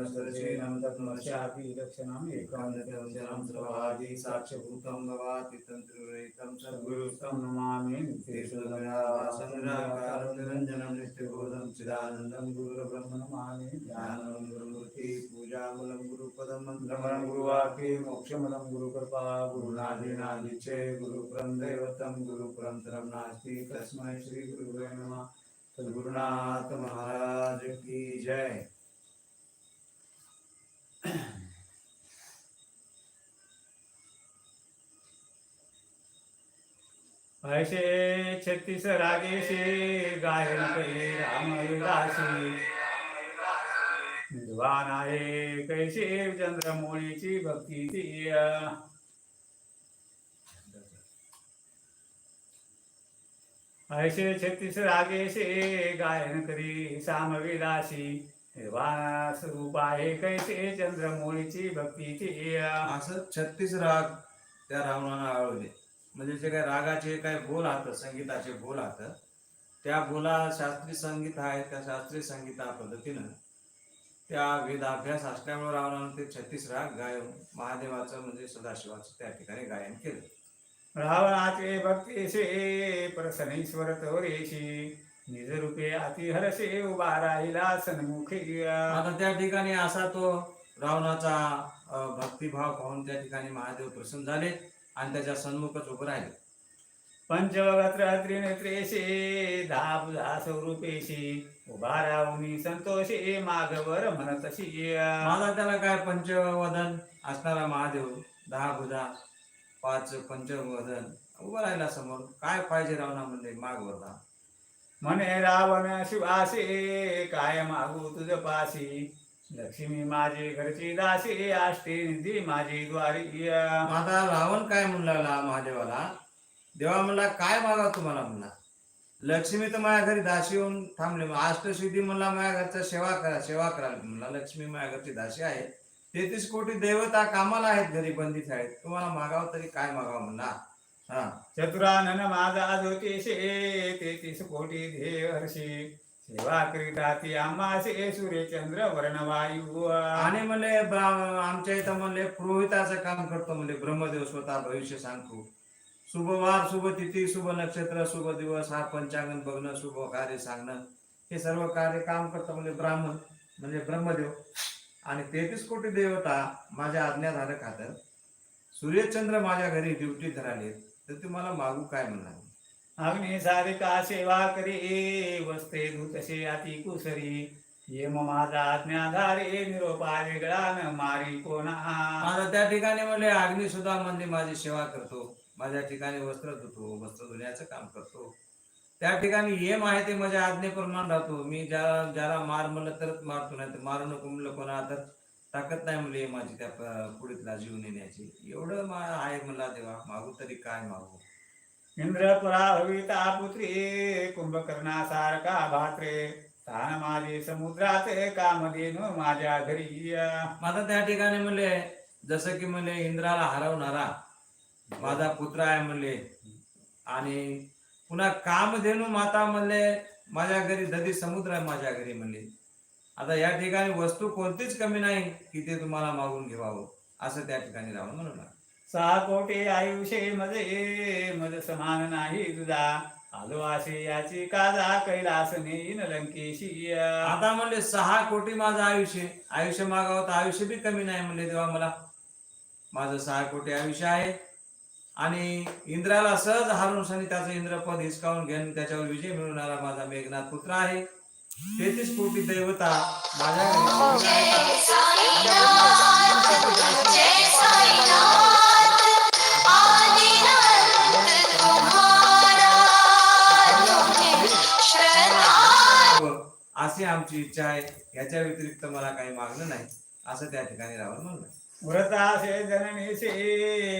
गृहातीतं गुणसदशीनं तत्मर्शापि लक्षणम् एकं नित्यं सर्वादि साक्षभूतं भवाति तन्त्रितं सद्गुरुस्तं नमामि नित्येश्वरं निरञ्जनं नित्यबोधं चिदानन्दं गुरुब्रह्म नमामि ज्ञानं गुरुमूर्ति पूजामूलं गुरुपदं मन्त्रमलं गुरुवाक्ये मोक्षमलं गुरुकृपा गुरुनादिनादिचे गुरुपुरं दैवतं गुरुपुरन्तरं नास्ति तस्मै श्रीगुरुवे नमः सद्गुरुनाथ महाराज की जय ऐसे छत्तीस रागे से गायन करे राम विलासी विद्वान आहे कैसे चंद्रमोळीची भक्ती ती ऐसे छत्तीस रागे से गायन करी साम स्वरूप आहे कैसे चंद्रमौळीची भक्ती ती असं छत्तीस राग त्या रावणानं आवडले म्हणजे जे काही रागाचे काय बोल आहात संगीताचे बोल आहात त्या बोला शास्त्रीय संगीत आहे त्या शास्त्रीय संगीता पद्धतीनं त्या वेद अभ्यास असल्यामुळे रावणानं ते छत्तीस राग गायन महादेवाचं म्हणजे सदाशिवाचं त्या ठिकाणी गायन केलं. रावणाचे भक्तीसे प्रसनेश्वर तोरेशी. निज रूपे अति हरसे उभा राहिला सन्मुखी आता त्या ठिकाणी असा तो रावणाचा अं, भक्तिभाव पाहून त्या ठिकाणी महादेव प्रसन्न झाले आणि त्याच्या सन्मुखच उभं राहिले. पंचवगत्र त्रिनेत्रेशी धाबधा स्वरूपेशी उभा राहुनी संतोषे मागवर म्हणतशी माझा त्याला काय पंचवदन असणारा महादेव दहा भुजा पाच पंचवदन उभा राहिला समोर. काय पाहिजे रावणामध्ये माग वरदा म्हणे रावण शिवासी काय मागू तुझ पासी लक्ष्मी माझी घरची दासी आष्टी निधी माझी द्वारी माझा रावण काय म्हणला महादेवाला देवा म्हणला काय मागा तुम्हाला म्हणला लक्ष्मी तर माझ्या घरी दासी येऊन थांबले मग अष्टसिद्धी म्हणला माझ्या घरचा सेवा करा सेवा करा म्हणला लक्ष्मी माझ्या घरची दासी आहे तेहतीस कोटी देवता कामाला आहेत घरी बंदीत आहेत तुम्हाला मागावं तरी काय मागावं म्हणला चतुरानन माझा ज्योतिषे तेतीस कोटी देव हर्षी सेवा करिता ती आम्हासे सूर्यचंद्र वर्णवायू. आणि म्हणले आमच्या इथं म्हणले पुरोहिताचं काम करतो म्हणजे ब्रह्मदेव स्वतः भविष्य सांगतो. शुभ वार शुभ तिथी शुभ नक्षत्र शुभ दिवस हा पंचांगण बघणं शुभ कार्य सांगणं हे सर्व कार्य काम करतं म्हणजे ब्राह्मण म्हणजे ब्रह्मदेव. आणि तेहतीस कोटी देवता माझ्या आज्ञाधारक खातर सूर्यचंद्र माझ्या घरी ड्युटी धराले तर तुम्हाला मागू काय म्हणणार? अग्नि सारिका सेवा करी वस्ते दूतसे अति कुसरी। येम माझा आज्ञाधारे निरोपा वेगळा न मारी कोणा। आता त्या ठिकाणी म्हणले अग्नी सुद्धा म्हणजे माझी सेवा करतो. माझ्या ठिकाणी वस्त्र धुतो वस्त्र धुण्याचं काम करतो. त्या ठिकाणी येम आहे ते माझ्या आज्ञेप्रमाणे राहतो. मी ज्याला ज्याला मार म्हणलं तरच मारतो नाही तर मारू नको म्हणलं कोणा तर. ताकद नाही म्हणले माझी त्या पुढीतला जीव नेण्याची एवढं मा आहे म्हणला देवा मागू तरी काय मागू? इंद्र पराभविता पुत्री कुंभकर्णा सारखा भात्रे. तान माझे समुद्राचे कामधेनु माझ्या घरी माझा त्या ठिकाणी म्हणले जसं की म्हणले इंद्राला हरवणारा माझा पुत्र आहे म्हणले. आणि पुन्हा कामधेनू माता म्हणले माझ्या घरी दधी समुद्र आहे माझ्या घरी म्हणले. आता या ठिकाणी वस्तू कोणतीच कमी नाही की ते तुम्हाला मागून घेवावं असं त्या ठिकाणी राहून म्हणून सहा कोटे आयुष्य मजे मज समान नाही तुझा आलो असे याची काजा कैलास नेईन लंकेशी आता म्हणले सहा कोटी माझं आयुष्य. आयुष्य मागावं तर आयुष्य बी कमी नाही म्हणले देवा मला. माझं सहा कोटी आयुष्य आहे. आणि इंद्राला सहज हारून सनी त्याचं इंद्रपद हिसकावून घेऊन त्याच्यावर विजय मिळवणारा माझा मेघनाथ पुत्र आहे. तेहतीस कोटी दैवता माझ्या अशी आमची इच्छा आहे. याच्या व्यतिरिक्त मला काही मागणं नाही. असं त्या ठिकाणी रावण म्हणलं. व्रतासे जननीसे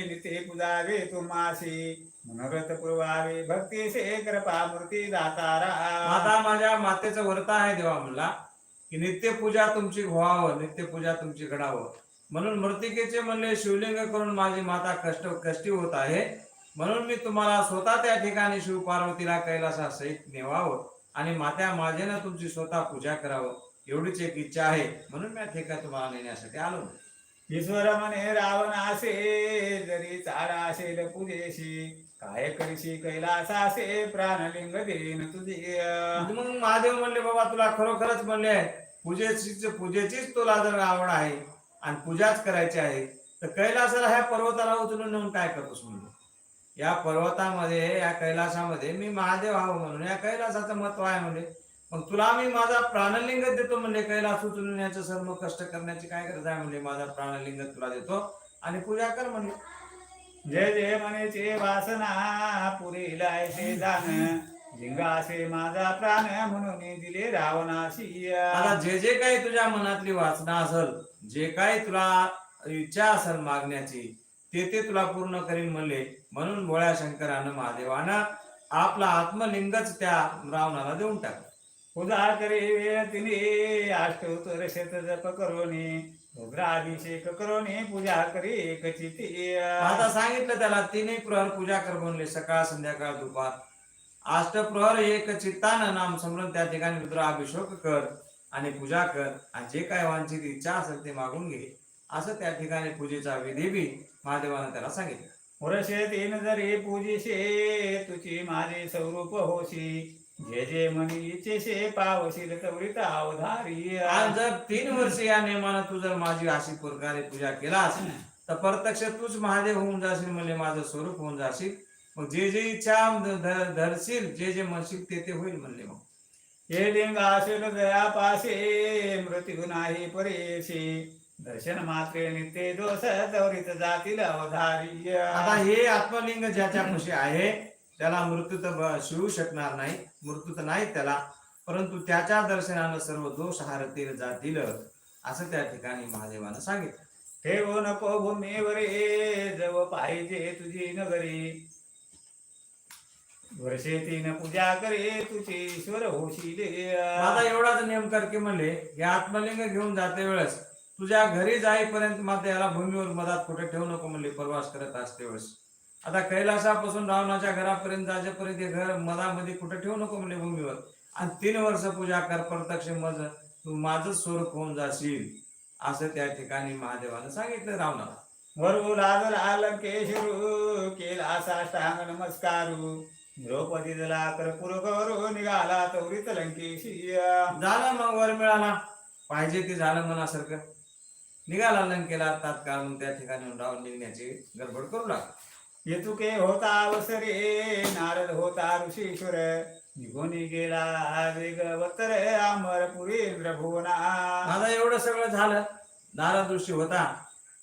निते पुजावे तुमासी मनोरथ पुरवावे भक्तीसे कृपा मूर्ती दातारा. आता माझ्या मातेचं व्रत आहे देवा म्हणला की नित्यपूजा तुमची व्हावं नित्यपूजा तुमची घडावं. म्हणून मृतिकेचे म्हणले शिवलिंग करून माझी माता कष्ट कष्टी होत आहे. म्हणून मी तुम्हाला स्वतः त्या ठिकाणी शिव पार्वतीला कैलासा सहित नेवावं आणि मात्या माझ्यानं तुमची स्वतः पूजा करावं एवढीच एक इच्छा आहे. म्हणून मी ठेका तुम्हाला नेण्यासाठी आलो. ईश्वर म्हणे रावण असे जरी चारा असेल पूजेशी काय करशी कैलास असे प्राणलिंग देन तुझी. म्हणजे मग महादेव म्हणले बाबा तुला खरोखरच म्हणले पूजेची पूजेचीच तुला जर आवड आहे आणि पूजाच करायची आहे तर कैलासाला ह्या पर्वताला उचलून नेऊन काय करतोस म्हणले? या पर्वतामध्ये या कैलासामध्ये मी महादेव हवं म्हणून या कैलासाचं महत्त्व आहे म्हणजे मग तुला मी माझा प्राणलिंग देतो म्हणजे कैलास उचलून याचं सर्व कष्ट करण्याची काय गरज आहे म्हणजे माझा प्राणलिंग तुला देतो आणि पूजा कर म्हणले. जय जय म्हणेचे वासना पुरी लायचे जाण लिंगा असे माझा प्राण म्हणून दिले रावणाशी आता जे जे काही तुझ्या मनातली वासना असल जे काही तुला इच्छा असेल मागण्याची ते ते तुला पूर्ण करीन म्हणले. म्हणून भोळ्या शंकरानं महादेवानं आपला आत्मलिंगच त्या रावणाला देऊन टाकलं. पूजा करे तिने अष्टोत्तर शत जप करोनी. रुद्राभिषेक करोनी पूजा करे एकचिती आता सांगितलं त्याला तिन्ही प्रहर पूजा कर म्हणले सकाळ संध्याकाळ दुपार. अष्टप्रहर एक चित्तानं नाम समरून त्या ठिकाणी रुद्राभिषेक कर आणि पूजा कर. आणि जे काय वांछित इच्छा असेल ते मागून घे. असं त्या ठिकाणी पूजेचा विधी बी महादेवानं त्याला सांगितलं. वर्षे तीन जरी पूजिशे तुझी माझे स्वरूप होशी. जे जे मनी इच्छेशे पावशील तवरित अवधारी आणि जर तीन वर्ष या नियमानं तू जर माझी अशी प्रकारे पूजा केलास तर प्रत्यक्ष तूच महादेव होऊन जाशील म्हणजे माझं स्वरूप होऊन जाशील. मग जे जे इच्छा धरशील जे जे म्हणशील ते ते होईल म्हणले मग. हे लिंग असेल दया पासे मृत्यू नाही परेशी. दर्शन मात्रे नित्य दोष तवरित जातील अवधारी आता हे आत्मलिंग ज्याच्यापाशी आहे त्याला मृत्यू तर शिळू शिवू शकणार नाही मृत्यू तर नाही त्याला परंतु त्याच्या दर्शनानं सर्व दोष हारतील जातील असं त्या ठिकाणी महादेवानं सांगितलं. ठेवू नको भूमीवरे जव पाहिजे तुझी नगरी. वर्षे तीन पूजा करे तुझे ईश्वर होशील. आता एवढाच नियम कर की म्हणले हे आत्मलिंग घेऊन जाते वेळेस तुझ्या घरी जाईपर्यंत मात्र याला भूमीवर मधात कुठे ठेवू नको म्हणले प्रवास करत असते वेळेस. आता कैलासापासून रावणाच्या घरापर्यंत जायच्यापर्यंत हे घर मधामध्ये कुठे ठेवू नको म्हणले भूमीवर? आणि तीन वर्ष पूजा कर प्रत्यक्ष मज तू माझं स्वरूप होऊन जाशील. असं त्या ठिकाणी महादेवानं सांगितलं रावणाला. वरू लागल अलंकेश्वरू केला साष्टांग नमस्कारू. द्रौपदी जला कर्पूर गौरू निघाला तवरित लंकेशी झालं मग वर मिळाला. पाहिजे ते झालं मनासारखं. निघाला लंकेला तात्काळ मग त्या ठिकाणी राहून निघण्याची गडबड करू लागला. येतुके होता अवसरे नारद होता ऋषीश्वर. निघून गेला वेगवतर अमरपुरी इंद्रभुवना माझा एवढं सगळं झालं नारद ऋषी होता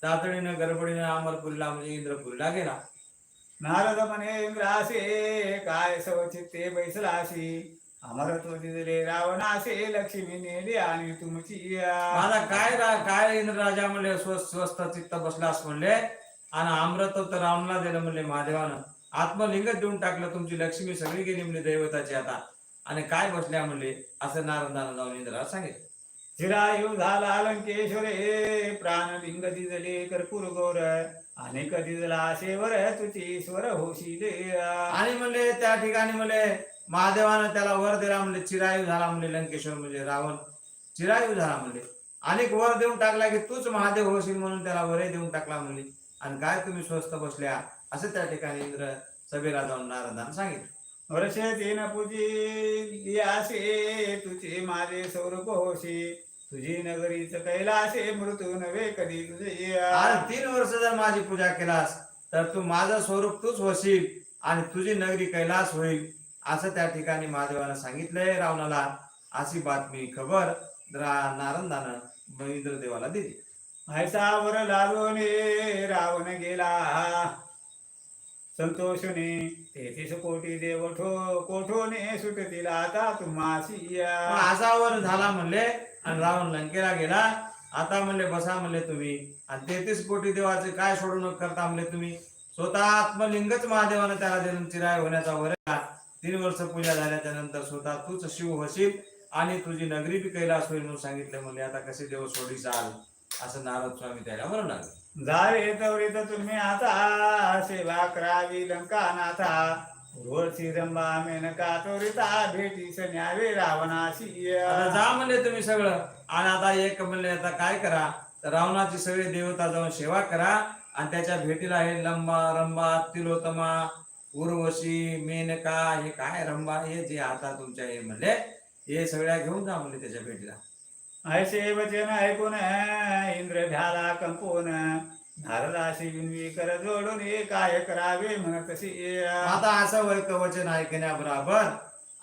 तातडीनं गडबडीनं अमरपुरीला म्हणजे इंद्रपुरीला गेला. नारद म्हणे इंद्रासे काय सवचित्ते बैसलाशी? अमरत्व दिले रावणासे लक्ष्मी नेली आणि तुमची माझा काय रा- काय इंद्र राजा म्हणले स्वस्थ चित्त बसलास म्हणले? आणि अमृत तर रावणाला दिलं म्हणले महादेवानं आत्मलिंग देऊन टाकलं तुमची लक्ष्मी सगळी गेली म्हणले दैवताची आता. आणि काय बसल्या म्हणले असं नारदानं जाऊन इंद्राला सांगितलं. चिरायू झाला लंकेश्वरे प्राणलिंग दिजले कर्पूर गौर. अनेक दिजला शेवर तुझी ईश्वर होशील. आणि म्हणले त्या ठिकाणी म्हणले महादेवानं त्याला वर दिला म्हणले चिरायू झाला म्हणले लंकेश्वर म्हणजे रावण. चिरायू झाला म्हणले. अनेक वर देऊन टाकला की तूच महादेव होशील म्हणून त्याला वरही देऊन टाकला म्हणले. आणि काय तुम्ही स्वस्त बसल्या असं त्या ठिकाणी इंद्र सभेला जाऊन नारदानं सांगितलं. वर्षे तीन पूजी असे तुझे माझे स्वरूप होशी तुझी नगरीच कैलासे मृत्यू नव्हे कधी तुझे आज तीन वर्ष जर माझी पूजा केलास तर तू माझं स्वरूप तूच होशील आणि तुझी नगरी कैलास होईल असं त्या ठिकाणी महादेवानं सांगितलंय रावणाला. अशी बातमी खबर नारदानं इंद्रदेवाला दिली. ऐसावर लागूने रावण गेला. संतोषने तेहतीस कोटी देव ठो कोठोने सुटतील आता तुम्हासी आसावर झाला म्हणले आणि रावण लंकेला गेला. आता म्हणले बसा म्हणले तुम्ही. आणि तेहतीस कोटी देवाचे काय सोडून करता म्हणले तुम्ही? स्वतः आत्मलिंगच महादेवानं त्याला देऊन चिराय होण्याचा वर तीन वर्ष पूजा झाल्याच्यानंतर स्वतः तूच शिव होशील आणि तुझी नगरी बी कैलास होईल म्हणून सांगितलं म्हणले. आता कसे देव सोडी चाल असं नारद स्वामी त्याला लागले जावे तवरीत तुम्ही आता सेवा करावी लंका नाथा पूर्वची रंबा मेनका त्वरिता भेटीस न्यावे रावणाशी. जा म्हणले तुम्ही सगळं. आणि आता एक म्हणले आता काय करा? तर रावणाची सगळे देवता जाऊन सेवा करा. आणि त्याच्या भेटीला हे लंबा रंबा तिलोतमा उर्वशी मेनका हे काय रंबा हे जे आता तुमच्या हे म्हणले हे सगळ्या घेऊन जा म्हणले त्याच्या भेटीला. ऐसे वचन ऐकून इंद्र भ्याला कंपून नारदाशी विनवी कर जोडून काय करावे म्हणतशी आता असं वैक वचन ऐकण्याबरोबर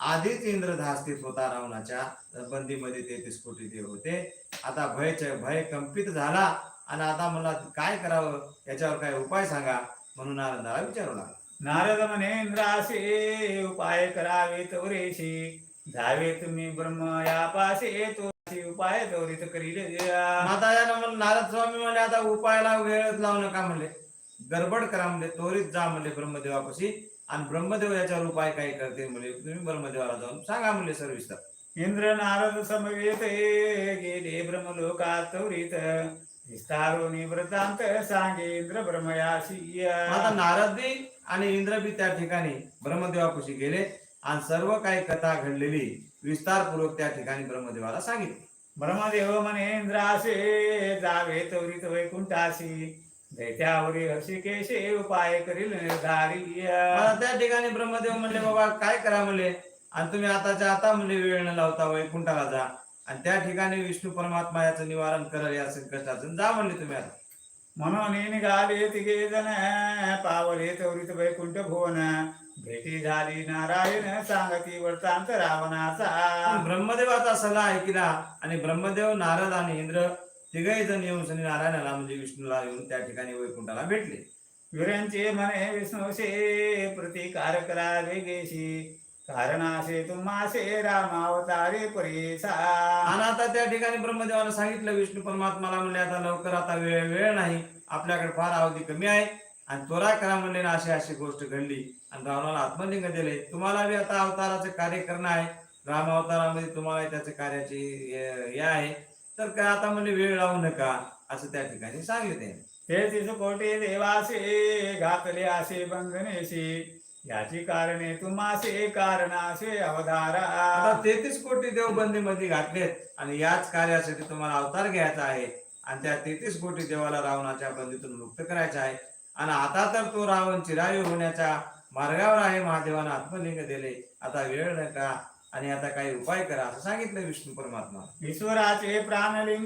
आधीच इंद्र धास्तीत होता रावणाच्या बंदीमध्ये तेहतीस कोटी देव होते. आता भय भय कंपित झाला आणि आता मला काय करावं? याच्यावर काय उपाय सांगा? म्हणून नारदाला विचारू लागला. नारद म्हणे इंद्रासे उपाय करावे तवरेशी जावे तुम्ही ब्रह्म या पासे तो उपाय त्वरित करील. आता या नंबर नारद स्वामी म्हणले आता उपायाला वेळच लावू नका म्हणले. गडबड करा म्हणले त्वरित जा म्हणले ब्रह्मदेवापाशी. आणि ब्रह्मदेव याच्यावर उपाय काय करते म्हणले तुम्ही ब्रह्मदेवाला जाऊन सांगा म्हणले सविस्तर इंद्र नारद समवेत गेले ब्रह्मलोकात त्वरित. विस्तारोनी वृत्तांत सांगे इंद्र ब्रह्मयाशी आता नारद बी आणि इंद्र बी त्या ठिकाणी ब्रह्मदेवापाशी गेले. आणि सर्व काही कथा घडलेली विस्तारपूर्वक त्या ठिकाणी ब्रह्मदेवाला सांगितली. ब्रह्मदेव म्हणे इंद्रासे जावे त्वरित वैकुंठाशी. दैत्यावरी हर्षिकेशे उपाय करील निर्धारी त्या ठिकाणी ब्रह्मदेव म्हणले बाबा काय करा म्हणले? आणि तुम्ही आताच्या आता म्हणले वेळ न लावता वैकुंठाला जा. आणि त्या ठिकाणी विष्णू परमात्मा याचं निवारण करेल या संकटाचं जा म्हणले तुम्ही आता. म्हणून निघाले तिघे जण पावले त्वरित वैकुंठ भुवन. भेटी झाली नारायण सांगती वृत्तांत रावणाचा. ब्रह्मदेवाचा सल्ला ऐकला आणि ब्रह्मदेव नारद आणि इंद्र तिघही जण येऊन शनी नारायणाला म्हणजे विष्णूला येऊन त्या ठिकाणी वैकुंठाला भेटले. वीरांचे म्हणे विष्णूशे प्रतिकार करा वेगेशी कारणासे तुम्हासे रामावतारे परेसा आणि आता त्या ठिकाणी ब्रह्मदेवानं सांगितलं विष्णू परमात्माला म्हणले आता लवकर आता वेळ वेळ नाही. आपल्याकडे फार अवधी कमी आहे. आणि त्वरा करा म्हणले ना अशी अशी गोष्ट घडली. आणि रावणाला आत्मलिंग दिले. तुम्हाला बी आता अवताराचं कार्य करणं आहे. राम अवतारामध्ये तुम्हाला त्याच्या कार्याची हे हे आहे. तर काय आता म्हणले वेळ लावू नका. असं त्या ठिकाणी सांगितले तेहतीस कोटी देवासे घातले असे बंधनेशी. याची कारणे तुम्हासे कारणासे अवधारा. आता तेहतीस कोटी देवबंदीमध्ये घातलेत. आणि याच कार्यासाठी तुम्हाला अवतार घ्यायचा आहे. आणि त्या तेहतीस कोटी देवाला रावणाच्या बंदीतून मुक्त करायचं आहे. आणि आता तर तो रावण चिरायू होण्याच्या मार्गावर आहे. महादेवानं आत्मलिंग दिले. आता वेळ नका आणि आता काही उपाय करा असं सांगितलं विष्णू परमात्मा. ईश्वराचे प्राणलिंग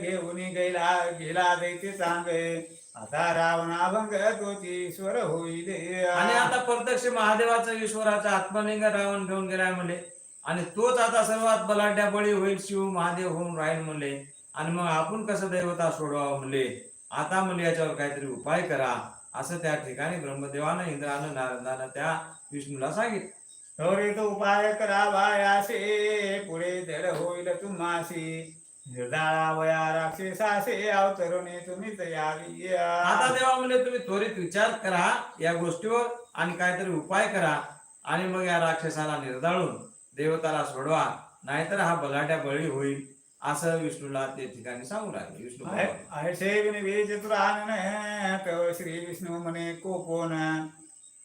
घेऊन गेला गेला दैते सांग. आता रावणाभंग तोची ईश्वर होईल आणि आता प्रत्यक्ष महादेवाचं ईश्वराचा आत्मलिंग रावण घेऊन गेलाय म्हणले. आणि तोच आता सर्वात बलाढ्या बळी होईल. शिव महादेव होऊन राहील म्हणले. आणि मग आपण कसं दैवता सोडवावं म्हणले? आता म्हणले याच्यावर काहीतरी उपाय करा असं त्या ठिकाणी ब्रह्मदेवानं इंद्रानं नारदानं त्या विष्णूला सांगितलं. त्वरित उपाय करावा यासे पुढे धड होईल तुम्हाशी. निर्धारावया राक्षसासे अवतरुणे तुम्ही तयारी आता देवा म्हणले तुम्ही त्वरित विचार करा या गोष्टीवर आणि काहीतरी उपाय करा आणि मग या राक्षसाला निर्दाळून देवताला सोडवा नाहीतर हा बलाढ्या बळी होईल. असं विष्णूला ते ठिकाणी सांगू लागले. विष्णू चतुरानन तव श्री विष्णू म्हणे कोपोन.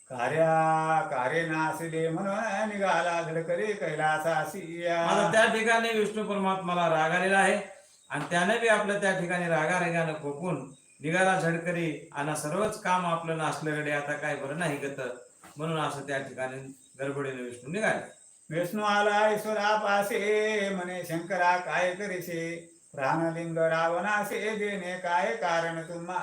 कार्या कार्य नासिले म्हणून निघाला धडकरे कैलासासी आता त्या ठिकाणी विष्णू परमात्माला राग आलेला आहे आणि त्याने बी आपलं त्या ठिकाणी रागा रेगानं खोपून निघाला झडकरी आणि सर्वच काम आपलं नासल्याकडे आता काय बरं नाही गत. म्हणून असं त्या ठिकाणी गडबडीने विष्णू निघाले. विष्णू आला ईश्वरा पासे म्हणे शंकरा काय करीसे? प्राणलिंग रावणासे देणे काय कारण तुम्हा?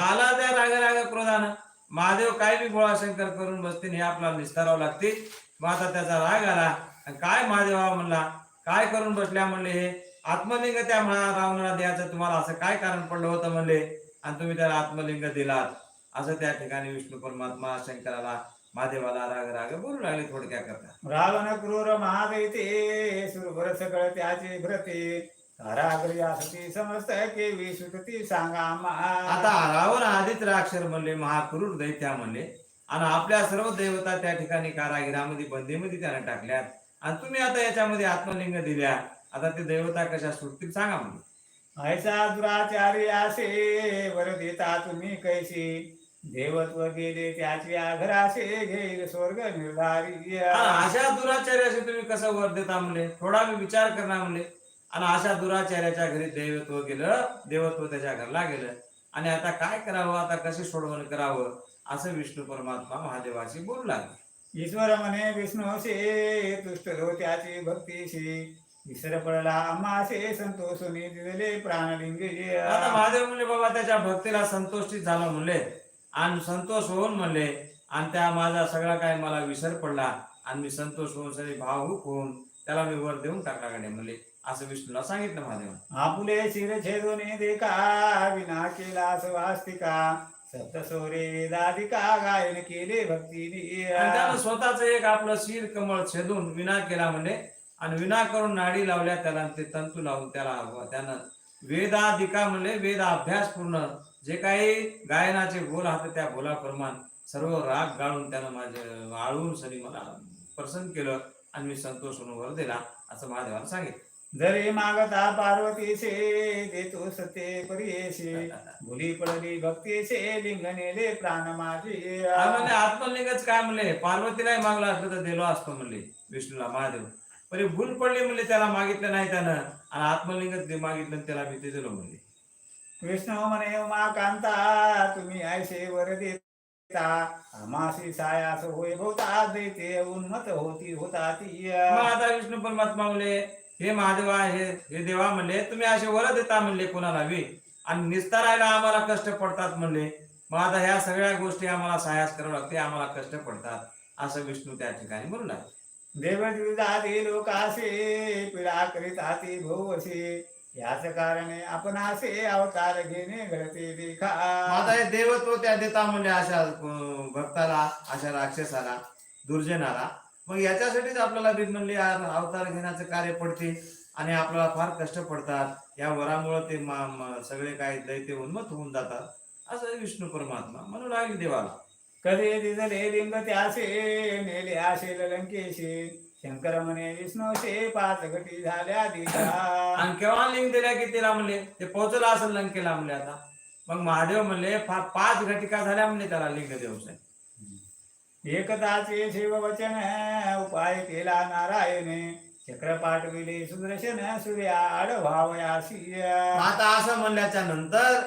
आला त्या राग राग क्रोधानं महादेव काय बी गोळाशंकर करून बसतील हे आपल्याला निस्तारावं लागते मग आता त्याचा राग आला. आणि काय महादेवा म्हणला? काय करून बसल्या म्हणले हे? आत्मलिंग त्या महा रावणाला द्यायचं. तुम्हाला असं काय कारण पडलं होतं म्हणले? आणि तुम्ही त्याला आत्मलिंग दिलात. असं त्या ठिकाणी विष्णू परमात्मा शंकराला महादेवाला राग राग बोलू लागले थोडक्या करता. रावण क्रूर महादैते सुरभर सगळ त्याचे भ्रते. कारागरी असती समस्त केवी सुटती सांगा आता रावण आधीच राक्षर म्हणले महाक्रूर दैत्या म्हणले. आणि आपल्या सर्व देवता त्या ठिकाणी कारागिरामध्ये बंदीमध्ये त्याने टाकल्यात. आणि तुम्ही आता याच्यामध्ये आत्मलिंग दिल्या. आता ते देवता कशा सुटतील सांगा म्हणजे ऐसा दुराचारी असे वर देता तुम्ही कैशी देवत्व गेले त्याची घरासे घेईल स्वर्ग निर्धारी अशा दुराचार्याशी तुम्ही कसं वर देता म्हणले थोडा मी विचार करणार म्हणले आणि अशा दुराचार्याच्या घरी देवत्व गेलं देवत्व त्याच्या घरला गेलं. आणि आता काय करावं? आता कसे सोडवण करावं? असं विष्णू परमात्मा महादेवाशी बोलू लागले. ईश्वर म्हणे विष्णूशे तुष्ट हो त्याची भक्तीशी विसर पडला आम्हासे संतोषुनी दिले प्राणलिंग आता महादेव म्हणले बाबा त्याच्या भक्तीला संतोषित झालं म्हणले. आणि संतोष होऊन म्हणले आणि त्या माझा सगळा काय मला विसर पडला. आणि मी संतोष होऊन सगळे भावूक होऊन त्याला मी वर देऊन टाकला म्हणले. असं विष्णूला सांगितलं महादेव आपुले शिर छेदोने देखा विना केला वेदाधिका गायन केले भक्तीने. त्यानं स्वतःच एक आपलं शिर कमळ छेदून विना केला म्हणे आणि विना करून नाडी लावल्या त्याला ते तंतू लावून त्याला त्यानं वेदाधिका म्हणले वेद अभ्यास पूर्ण जे काही गायनाचे बोल हात त्या बोलाप्रमाण सर्व राग गाळून त्यानं माझे आळून सनी मला प्रसन्न केलं आणि मी संतोष होऊन वर दिला असं महादेवाला सांगितलं. जरी मागता पार्वतीचे देतो सत्य परियेशी भुली पडली भक्तीचे लिंग नेले प्राण माझे. आणि म्हणले आत्मलिंगच काय म्हणले पार्वतीलाही मागला असलं तर दिलो असतो म्हणले विष्णूला महादेव. पण भूल पडली म्हणले त्याला मागितलं नाही त्यानं. आणि आत्मलिंगच मागितलं त्याला मी ते दिलो म्हणले विष्णू म्हणे उमा कांता तुम्ही ऐसे वर देता आमासी सायास होय भोवता देते उन्मत होती होता ती मग आता विष्णू परमात्मा म्हणले हे महादेवा हे हे देवा म्हणले तुम्ही असे वर देता म्हणले कोणाला बी? आणि निस्तारायला आम्हाला कष्ट पडतात म्हणले. मग आता ह्या सगळ्या गोष्टी आम्हाला सायास करावं लागते आम्हाला कष्ट पडतात. असं विष्णू त्या ठिकाणी म्हणून लागले देवद्विजाती लोकासे पिढा करीत आती भोवसे. याच कारणे आपण असे अवतार घेणे घडते देखा. आता हे देवत्व त्या देता म्हणले अशा अं, भक्ताला अशा राक्षसाला दुर्जनाला. मग याच्यासाठीच आपल्याला बी म्हणले अवतार घेण्याचं कार्य पडते आणि आपल्याला फार कष्ट पडतात. या वरामुळे ते मा- म- सगळे काही दैत्य उन्मत होऊन जातात. असं विष्णू परमात्मा म्हणू लागले देवाला. कधी दिसले लिंग त्यासे नेले आशे लंकेशी. शंकर म्हणे विष्णूशे पाच घटी झाल्या दिशा. आणि केव्हा लिंग दिल्या की म्हणले ते पोहोचलं असेल लंकेला म्हणले आता. मग महादेव म्हणले फा- पाच घटिका झाल्या म्हणले त्याला लिंग देवसाहेब एकताचे शिववचन उपाय केला नारायणे चक्र पाठविले सुदर्शन सूर्या आडभावयासी आता असं म्हणल्याच्या नंतर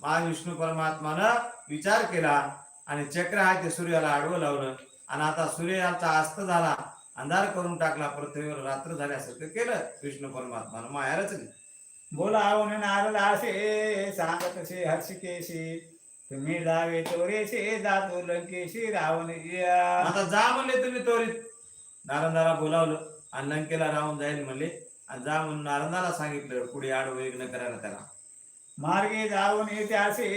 महाविष्णू परमात्मानं विचार केला आणि चक्र आहे ते सूर्याला आडवं लावलं. आणि आता सूर्याचा अस्त झाला. अंधार करून टाकला पृथ्वीवर रात्र झाल्यासारखं केलं विष्णू परमात्मानं माया रचली बोलावून नारदासे सांगतसे हर्षिकेशी. तुम्ही जावे चोरेशे जातो लंकेशी रावण या. आता जा म्हणले तुम्ही तोरीत नारंदाला बोलावलं आणि लंकेला राहून जाईल म्हणले. आणि जा म्हणून नारंदाला सांगितलं पुढे आडवं न करायला त्याला. मार्गे जाऊन त्यासे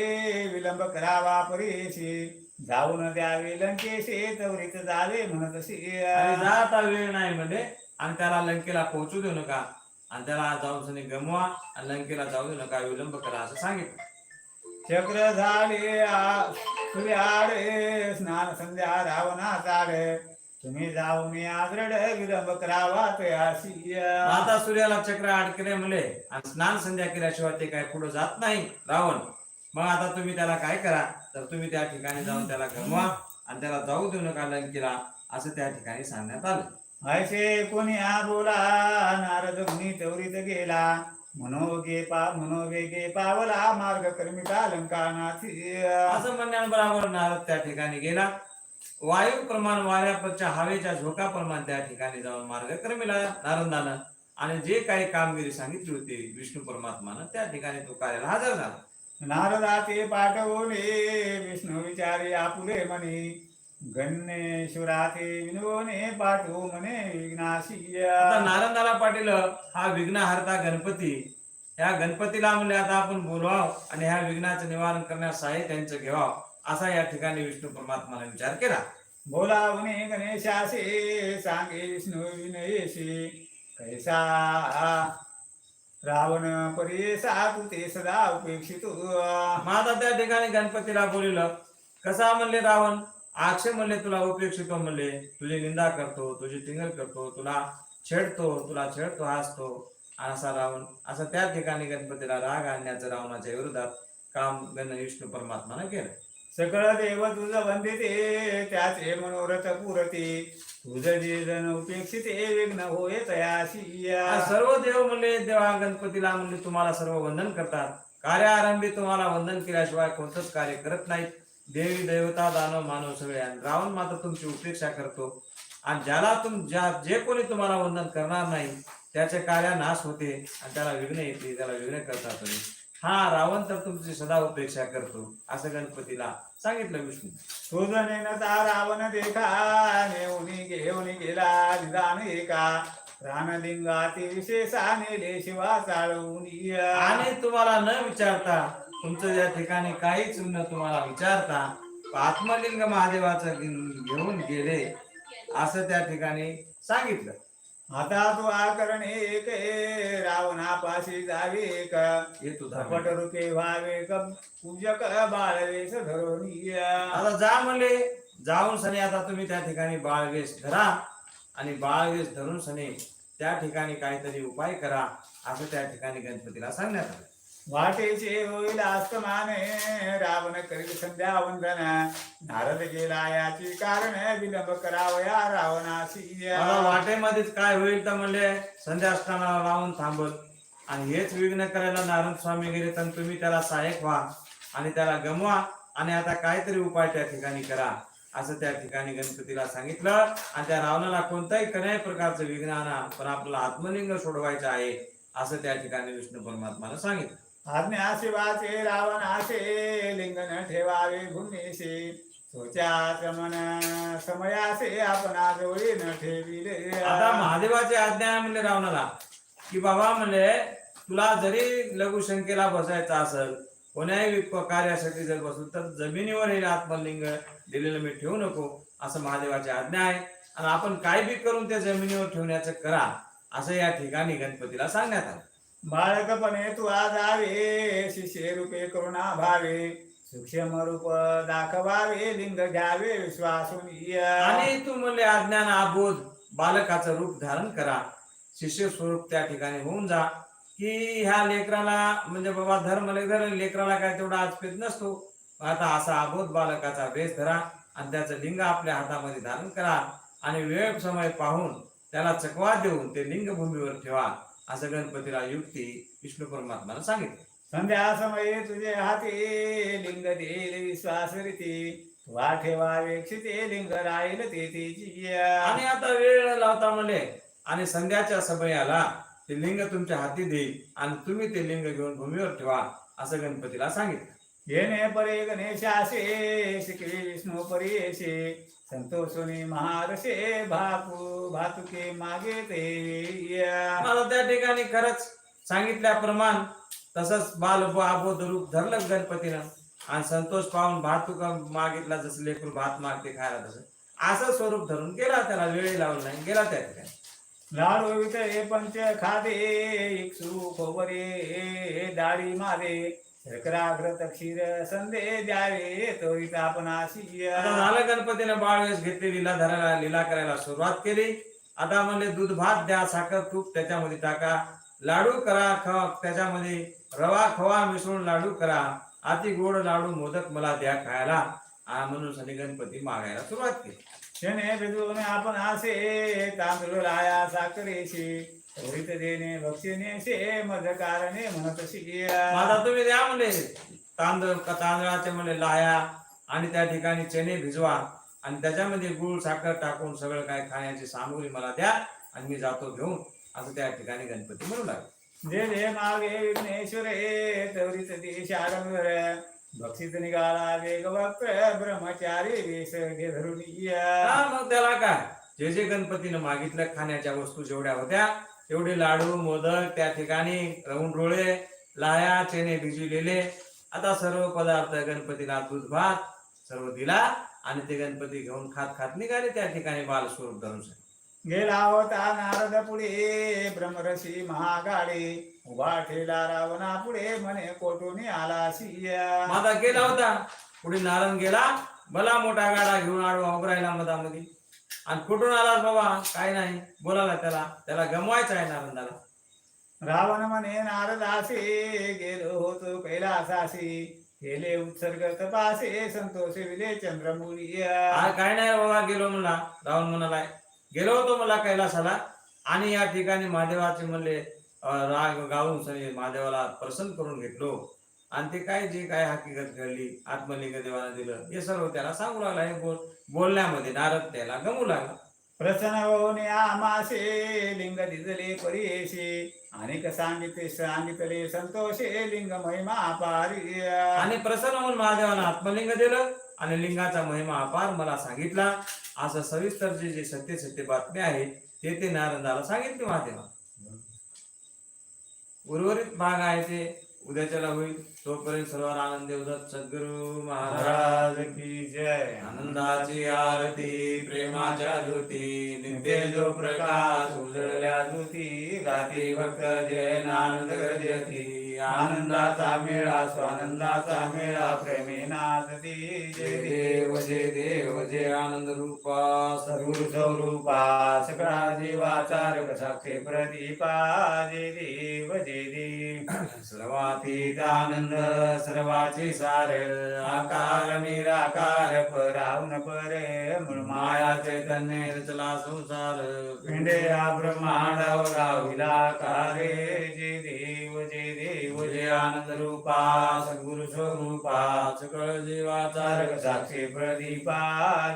विलंब करावा परेशी. जाऊन द्यावे लंकेशे तवरीत जावे म्हणतशी आणि जा आता वेळ नाही म्हणजे आणि त्याला लंकेला पोहोचू देऊ नका. आणि त्याला जाऊन सनी गमवा आणि लंकेला जाऊ देऊ नका विलंब करा असं सांगितलं. चक्र झाले आ- सूर्याडे स्नान संध्या रावणा चाले तुम्ही जाऊन आदरड विलंब करावा तयाशी आता सूर्याला चक्र अडकले म्हणले आणि स्नान संध्या केल्याशिवाय ते काय पुढे जात नाही रावण. मग आता तुम्ही त्याला काय करा? तर तुम्ही त्या ठिकाणी जाऊन त्याला गमवा आणि त्याला जाऊ देऊ नका लंकेला असं त्या ठिकाणी सांगण्यात आलं. ऐसे कोणी हा बोला नारद मुनी तवरीत गेला. मनोगे पा मनोवेगे पावला मार्ग कर्मिका लंकानाथी. असं म्हणण्याबरोबर नारद त्या ठिकाणी गेला. वायू प्रमाण वाऱ्यापरच्या हवेच्या झोकाप्रमाण त्या ठिकाणी जाऊन मार्ग क्रमीला नारदानं. आणि जे काही कामगिरी सांगितली होती विष्णू परमात्मानं त्या ठिकाणी तो कार्याला हजर झाला. नारदाते पाठवले विष्णू विचारी आपुले म्हणे. गणेश्वराते विनोने पाठवू म्हणे विघ्नाशी आता नारदाला पाटील हा विघ्नहर्ता गणपती. ह्या गणपतीला म्हणले आता आपण बोलवाव आणि ह्या विघ्नाचं निवारण करण्यास साहित्य त्यांचं घेवाव. असा या ठिकाणी विष्णू परमात्माने विचार केला. बोलावणे गणेशासे सांगे विष्णू विनयेशी. कैसा रावण परेसा तू ते सदा उपेक्षित. मग आता त्या ठिकाणी गणपतीला बोलिलं कसा म्हणले रावण? अक्षय म्हणले तुला उपेक्षितो म्हणले. तुझी निंदा करतो तुझी टिंगल करतो तुला छेडतो तुला छेडतो हसतो. असा रावण असं त्या ठिकाणी गणपतीला राग आणण्याचं रावणाच्या विरोधात काम गण विष्णू परमात्मानं केलं. सकळ देव तुझ वंदिते त्याचे मनोरथ पुरते. होय आज सर्व देव म्हणले देवा गणपतीला म्हणले तुम्हाला सर्व वंदन करतात. कार्यारंभी तुम्हाला वंदन केल्याशिवाय कोणतंच कार्य करत नाहीत. देवी देवता दानव मानव सगळे. आणि रावण मात्र तुमची उपेक्षा करतो. आणि ज्याला तुम ज्या जे कोणी तुम्हाला वंदन करणार नाही त्याचे कार्य नाश होते आणि त्याला विघ्न येते त्याला विघ्न करता तुम्ही. हा रावण तर तुमची सदा उपेक्षा करतो. असं गणपतीला सांगितलं विष्णू तुझ रावण देखा नेऊनी घेऊन गेला निदान एका प्राणलिंगाती विशेषाने ले शिवा चाळवून या. आणि तुम्हाला न विचारता तुमचं या ठिकाणी काहीच न तुम्हाला विचारता आत्मलिंग महादेवाचं घेऊन गेले असं त्या ठिकाणी सांगितलं आता तू आकरणे एक रावणापाशी जावे का येतो धपट रूपे व्हावे क पूजक बाळवेश धरून. आता जा म्हणले जाऊन सने आता तुम्ही त्या ठिकाणी बाळवेश धरा आणि बाळवेश धरून सने त्या ठिकाणी काहीतरी उपाय करा असं त्या ठिकाणी गणपतीला सांगण्यात आलं. वाटेचे होईल आस्तमाने रावण करील संध्या वंदन. नारद गेला याची कारण विलंब करावया रावणाशी. या. वाटेमध्येच काय होईल तर म्हणले संध्या असताना रावण थांबत आणि हेच विघ्न करायला नारायण स्वामी गेले तर तुम्ही त्याला सहाय्यक व्हा. आणि त्याला गमवा. आणि आता काहीतरी उपाय त्या ठिकाणी करा. असं त्या ठिकाणी गणपतीला सांगितलं. आणि त्या रावणाला कोणत्याही कन्याही प्रकारचं विघ्न आणा. पण आपल्याला आत्मलिंग सोडवायचं आहे. असं त्या ठिकाणी विष्णू परमात्मानं सांगितलं. आज्ञा रावण रावणाचे लिंग न ठेवावे भूमीशी. सोच्याच मन समयासे आपणा जवळी न ठेविले. आता महादेवाची आज्ञा आहे म्हणले रावणाला की बाबा म्हणले तुला जरी लघुशंकेला बसायचं असेल कोण्याही कार्यासाठी जर बसून तर जमिनीवर हे आत्मलिंग दिलेलं मी ठेवू नको असं महादेवाची आज्ञा आहे. आणि आपण काय बी करून त्या जमिनीवर ठेवण्याचं करा असं या ठिकाणी गणपतीला सांगण्यात आलं. बाळकपणे तू आजावे शिष्य रूपे करुणा भावे सूक्ष्म रूप दाखवावे लिंग घ्यावे विश्वासून आणि तू म्हणले अज्ञान आबोध बालकाचं रूप धारण करा. शिष्य स्वरूप त्या ठिकाणी होऊन जा. की ह्या लेकराला म्हणजे बाबा धर्म लेकर लेकराला काय तेवढा आजपेत नसतो. आता असा अबोध बालकाचा वेश धरा आणि त्याचं लिंग आपल्या हातामध्ये धारण करा. आणि वेळ समय पाहून त्याला चकवा देऊन ते लिंग भूमीवर ठेवा. असं गणपतीला युक्ती विष्णू परमात्मानं सांगितलं. संध्या समये तुझे हाती लिंग देईल विश्वास रीती. वा ठेवावे क्षिते लिंग राहील ते तेची. आणि आता वेळ लावता म्हणले आणि संध्याच्या समयाला ते लिंग तुमच्या हाती देईल आणि तुम्ही ते लिंग घेऊन भूमीवर ठेवा असं गणपतीला सांगितलं. येणे परे गणेशासे शिकवी विष्णू परेशे. संतोषुनी महारसे भापू भातुके मागे ते. मला त्या ठिकाणी खरंच सांगितल्याप्रमाण तसंच बाल आबोध रूप धरलं गणपतीनं. आणि संतोष पाहून भात तुका मागितला जसं लेकरू भात मागते खायला तसं. असं स्वरूप धरून गेला त्याला वेळ लावला नाही गेला त्या ठिकाणी. लाडू वितळे पंच खादे इक्सू खोबरे डाळी मारे. शर्कराग्रत क्षीर संदे द्यावे त्वरित आपणाशी आता झालं गणपतीनं बाळवेश घेतली लीला धरायला लीला करायला सुरुवात केली. आता म्हणले दूध भात द्या साखर तूप त्याच्यामध्ये टाका. लाडू करा ख त्याच्यामध्ये रवा खवा मिसळून लाडू करा. अति गोड लाडू मोदक मला द्या खायला. आ म्हणून सनी गणपती मागायला सुरुवात केली. शने भिजवून आपण असे तांदूळ लाया साखरेशी. देणे भक्षिनेशे मध कारणे म्हणत तुम्ही द्या म्हणले तांदूळ तांदळाचे म्हणले लाया आणि त्या ठिकाणी चणे भिजवा आणि त्याच्यामध्ये गुळ साखर टाकून सगळं काय खाण्याची सामुग्री मला द्या आणि मी जातो घेऊन. असं त्या ठिकाणी गणपती म्हणू लागले. जे जे मागे विघ्नेश्वरे त्वरित देश आडंबर. भक्षित निघाला वेग वक्त ब्रह्मचारी वेश घे धरून. हा, मग त्याला काय? जे जे गणपतीनं मागितलं खाण्याच्या वस्तू जेवढ्या होत्या तेवढे लाडू मोदक त्या ठिकाणी रवून रोळे लाया चेने भिजविलेले. आता सर्व पदार्थ गणपतीला दूध भात सर्व दिला आणि ते गणपती घेऊन खात खात निघाले. त्या ठिकाणी बाल स्वरूप धरून गेला होता नारद पुढे ब्रह्मरशी महागाडे उभा ठेला रावणा पुढे म्हणे कोटून आला सिया माझा गेला होता. पुढे नारायण गेला. भला मोठा गाडा घेऊन आडवा उभरायला मधामध्ये. आणि कुठून आलास बाबा? काय नाही. बोलायला त्याला. त्याला गमवायचं आहे नारंदाला. रावण म्हणे नारदासी गेलो होतो कैलासासी केले उत्सर्ग तपासे संतोष विले चंद्रमुनी. आ, काय नाही बाबा गेलो म्हणला. राहून म्हणाला गेलो होतो मला कैलासाला. आणि या ठिकाणी महादेवाचे म्हणले राग गाऊन सगळे महादेवाला प्रसन्न करून घेतलो. आणि ते काय जे काय हकीकत घडली आत्मलिंग देवाला दिलं हे सर्व त्याला सांगू लागला. हे बोल बोलण्यामध्ये नारद त्याला गमू लागला. प्रसन्न होऊन आमासे लिंग दिजले परेशे. अनेक सांगितले सांगितले संतोषे लिंग महिमा पारी आणि प्रसन्न होऊन महादेवानं आत्मलिंग दिलं आणि लिंगाचा महिमा अपार मला सांगितला. असं सविस्तर जे जे सत्य सत्य बातम्या आहेत ते ते नारदाला सांगितले महादेवा उर्वरित भाग आहे ते उद्याच्याला होईल. तोपर्यंत सर्वांना आनंद देवदत्त सद्गुरु महाराज की जय. आनंदाची आरती प्रेमाच्या ज्योती नित्य जो प्रकाश उजळल्या ज्योती गाती भक्त जय आनंद गर्जती. आनंदाचा मेळा स्वानंदाचा मेळा प्रेमे नाचती जय देव जय देव जय आनंद रूपा सद्गुरु स्वरूपा सगळा जीवाचा रग साक्षी प्रदीपा जय देव जय देव. सर्वातीत आनंद सर्वाची सार आकार निराकार परावन परे माया चैतन्य रचला सुसार. पिंडे ब्रह्मांडावर राहिला विलाकारे जे देव जे आनन्दरूपा सद्गुरुस्वरूपा सकलजीवाचारक साक्षी प्रदीपा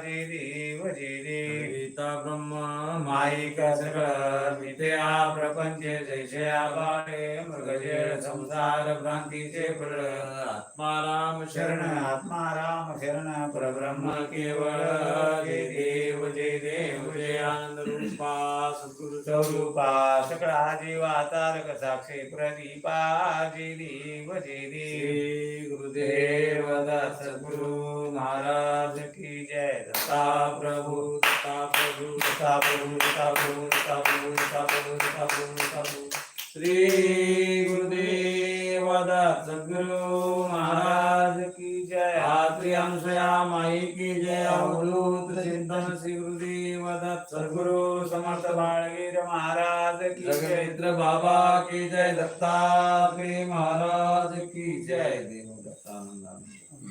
जय देव जय देवीता ब्रह्मा मायिका सकल मिथया प्रपञ्च जैषया बाणे मृगजय संसार भ्रान्ति चे प्र आत्मा राम शरण आत्मा राम शरण परब्रह्म केवल स्वरूपा सकळा जीवा तारक साक्षी प्रदीपा जय देव गुरुदेव दत्त सद्गुरु महाराज की जय। दत्ता प्रभु दत्ता प्रभु दत्ता प्रभु दत्ता प्रभु दत्ता प्रभु दत्ता प्रभु दत्ता प्रभु दत्ता प्रभु। श्री गुरुदेव दत्त सद्गुरु माई की जय अवधूत चिंतन श्री गुरुदेव दत्त सद्गुरु समर्थ बाळवीर महाराज की जय जगमित्र बाबा की जय दत्तात्रेय महाराज की? जय देव दत्तानंद देव